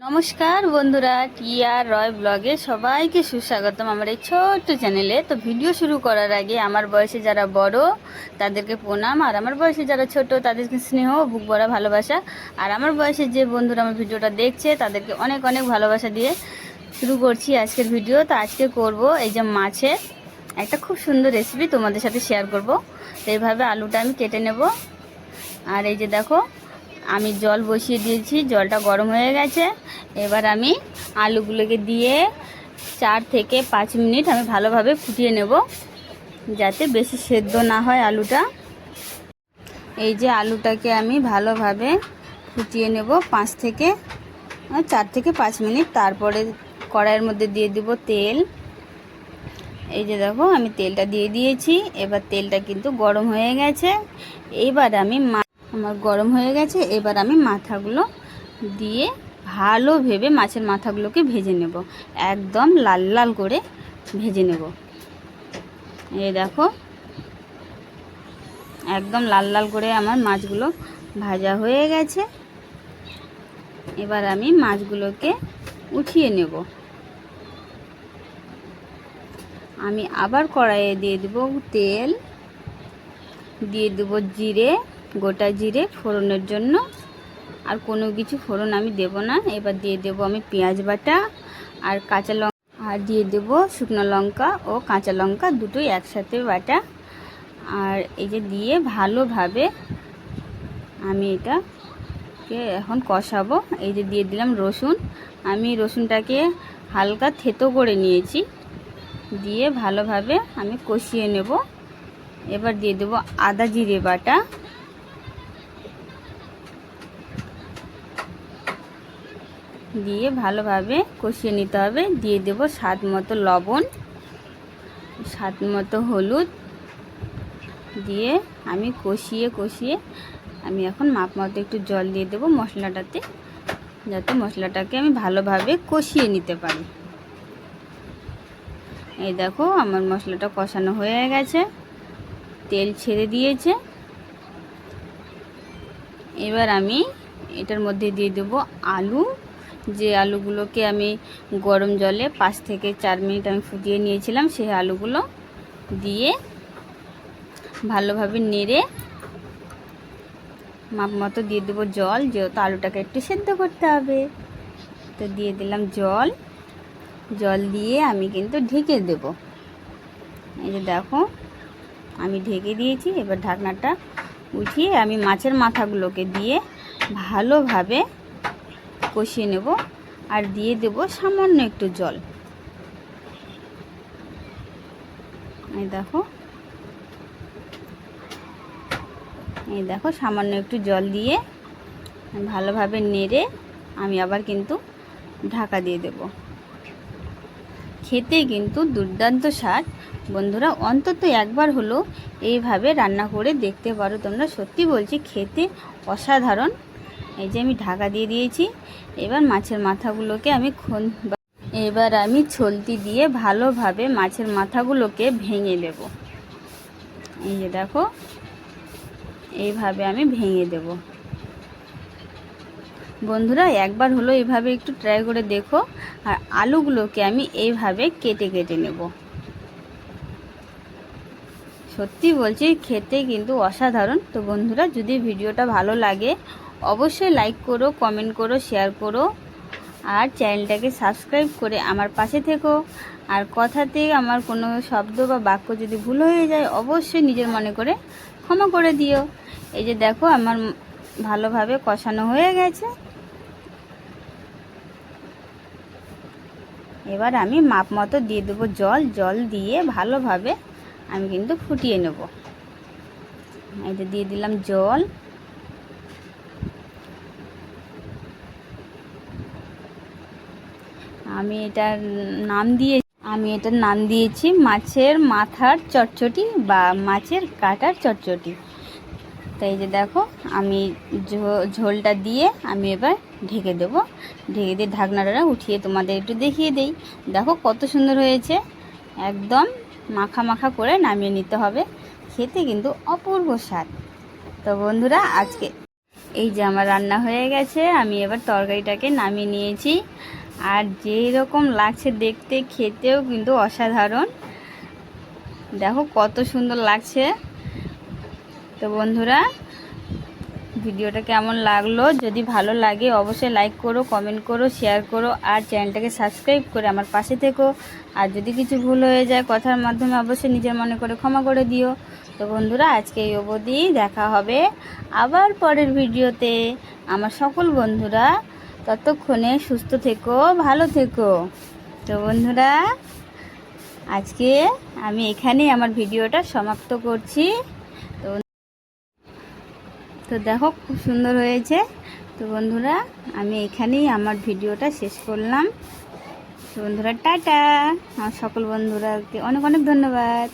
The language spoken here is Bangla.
নমস্কার বন্ধুরা, টিআর রয় ব্লগে সবাইকে সুস্বাগতম আমার এই ছোট্ট চ্যানেলে। তো ভিডিও শুরু করার আগে আমার বয়সে যারা বড়, তাদেরকে প্রণাম। আর আমার বয়সে যারা ছোট, তাদেরকে স্নেহ, বুক ভরা ভালোবাসা। আর আমার বয়সে যে বন্ধুরা আমার ভিডিওটা দেখছে, তাদেরকে অনেক অনেক ভালোবাসা দিয়ে শুরু করছি আজকের ভিডিও। তো আজকে করব এই যে মাছের একটা খুব সুন্দর রেসিপি তোমাদের সাথে শেয়ার করব। তো এইভাবে আলুটা আমি কেটে নেব। আর এই যে দেখো আমি জল বসিয়ে দিয়েছি, জলটা গরম হয়ে গেছে। এবার আমি আলুগুলোকে দিয়ে চার থেকে পাঁচ মিনিট আমি ভালোভাবে ফুটিয়ে নেব, যাতে বেশি সেদ্ধ না হয় আলুটা। এই যে আলুটাকে আমি ভালোভাবে ফুটিয়ে নেব পাঁচ থেকে চার থেকে পাঁচ মিনিট। তারপরে কড়াইয়ের মধ্যে দিয়ে দিব তেল। এই যে দেখো, আমি তেলটা দিয়ে দিয়েছি। এবার তেলটা কিন্তু গরম হয়ে গেছে। এবার আমি মা আমার গরম হয়ে গেছে, এবার আমি মাথাগুলো দিয়ে ভালো ভেবে মাছের মাথাগুলোকে ভেজে নেব। একদম লাল লাল করে ভেজে নেব। এ দেখো, একদম লাল লাল করে আমার মাছগুলো ভাজা হয়ে গেছে। এবার আমি মাছগুলোকে উঠিয়ে নেব। আমি আবার কড়াইয়ে দিয়ে দেবো তেল, দিয়ে দেবো জিরে গোটা জিরে ফোড়নের জন্য। আর কোনো কিছু ফোড়ন আমি দেব না। এবার দিয়ে দেব আমি পেঁয়াজ বাটা আর কাঁচা লঙ্কা আর দিয়ে দেব শুকনো লঙ্কা ও কাঁচা লঙ্কা দুটোই একসাথে বাটা। আর এই যে দিয়ে ভালোভাবে আমি এটাকে এখন কষাবো। এই যে দিয়ে দিলাম রসুন। আমি রসুনটাকে হালকা থেতো করে নিয়েছি। দিয়ে ভালোভাবে আমি কষিয়ে নেব। এবার দিয়ে দেবো আদা জিরে বাটা। দিয়ে ভালোভাবে কষিয়ে নিতে হবে। দিয়ে দেবো স্বাদ মতো লবণ, স্বাদ মতো হলুদ। দিয়ে আমি কষিয়ে কষিয়ে আমি এখন মাপ মতো একটু জল দিয়ে দেবো মশলাটাতে, যাতে মশলাটাকে আমি ভালোভাবে কষিয়ে নিতে পারি। এই দেখো আমার মশলাটা কষানো হয়ে গেছে। তেল ছেড়ে দিয়েছে। এবার আমি এটার মধ্যে দিয়ে দেবো আলু। যে আলুগুলোকে আমি গরম জলে পাঁচ থেকে চার মিনিট আমি ফুটিয়ে নিয়েছিলাম সেই আলুগুলো দিয়ে ভালোভাবে নেড়ে মাপ মতো দিয়ে দেবো জল, যেহেতু আলুটাকে একটু সেদ্ধ করতে হবে। তো দিয়ে দিলাম জল। জল দিয়ে আমি কিন্তু ঢেকে দেব। এই যে দেখো, আমি ঢেকে দিয়েছি, এবার ঢাকনাটা উঠিয়ে আমি মাছের মাথাগুলোকে দিয়ে ভালোভাবে কষিয়ে নেব আর দিয়ে দেব সামান্য একটু জল। এই দেখো। এই দেখো, সামান্য একটু জল দিয়ে ভালোভাবে নেড়ে আমি আবার কিন্তু ঢাকা দিয়ে দেব। খেতে কিন্তু দুর্দান্ত স্বাদ। বন্ধুরা, অন্তত একবার হলো এইভাবে রান্না করে দেখতে পারো তোমরা। সত্যি বলছি, খেতে অসাধারণ। এই যে আমি ঢাকা দিয়ে দিয়েছি। এবার মাছের মাথাগুলোকে আমি খন এবার আমি ছলতি দিয়ে ভালোভাবে মাছের মাথাগুলোকে ভেঙে দেব। এই যে দেখো, এইভাবে আমি ভেঙে দেব। বন্ধুরা, একবার হলো এইভাবে একটু ট্রাই করে দেখো, আর আলুগুলোকে আমি এইভাবে কেটে কেটে নেব। সত্যি বলছি, খেতে কিন্তু অসাধারণ। তো বন্ধুরা, যদি ভিডিওটা ভালো লাগে অবশ্যই লাইক করো কমেন্ট করো শেয়ার করো, আর চ্যানেলটাকে সাবস্ক্রাইব করে আমার পাশে থেকো। আর কথাতে আমার কোনো শব্দ বা বাক্য যদি ভুল হয়ে যায়, অবশ্যই নিজের মনে করে ক্ষমা করে দিও। এই যে দেখো, আমার ভালোভাবে কষানো হয়ে গেছে। এবার আমি মাপ মতো দিয়ে দেবো জল। জল দিয়ে ভালোভাবে আমি কিন্তু ফুটিয়ে নেব। এই যে দিয়ে দিলাম জল। আমি এটার নাম দিয়ে, আমি এটার নাম দিয়েছি মাছের মাথার চটচটি বা মাছের কাটার চটচটি। তাই যে দেখো, আমি ঝোলটা দিয়ে আমি এবার ঢেকে দেব। ঢেকে দিয়ে ঢাকনাটা উঠিয়ে তোমাদের একটু দেখিয়ে দেই। দেখো কত সুন্দর হয়েছে। একদম মাখা মাখা করে নামিয়ে নিতে হবে। খেতে কিন্তু অপূর্ব স্বাদ। তো বন্ধুরা, আজকে এই যে আমার রান্না হয়ে গেছে, আমি এবার তরকারিটাকে নামিয়ে নিয়েছি। আর যেই রকম লাগছে দেখতে, খেতেও কিন্তু অসাধারণ। দেখো কত সুন্দর লাগছে। তো বন্ধুরা, ভিডিওটা কেমন লাগল? যদি ভালো লাগে, অবশ্যই লাইক করো কমেন্ট করো শেয়ার করো, আর চ্যানেলটাকে সাবস্ক্রাইব করে আমার পাশে থেকো। আর যদি কিছু ভুল হয়ে যায় কথার মাধ্যমে, অবশ্যই নিজের মনে করে ক্ষমা করে দিও। তো বন্ধুরা, আজকে এই অবধি দেখা হবে আবার পরের ভিডিওতে। আমার সকল বন্ধুরা ততক্ষণে সুস্থ থেকো, ভালো থেকো। তো বন্ধুরা, আজকে আমি এখানেই আমার ভিডিওটা সমাপ্ত করছি। তো তো দেখো, খুব সুন্দর হয়েছে। তো বন্ধুরা, আমি এখানেই আমার ভিডিওটা শেষ করলাম। তো বন্ধুরা, টাটা। আমার সকল বন্ধুরাকে অনেক অনেক ধন্যবাদ।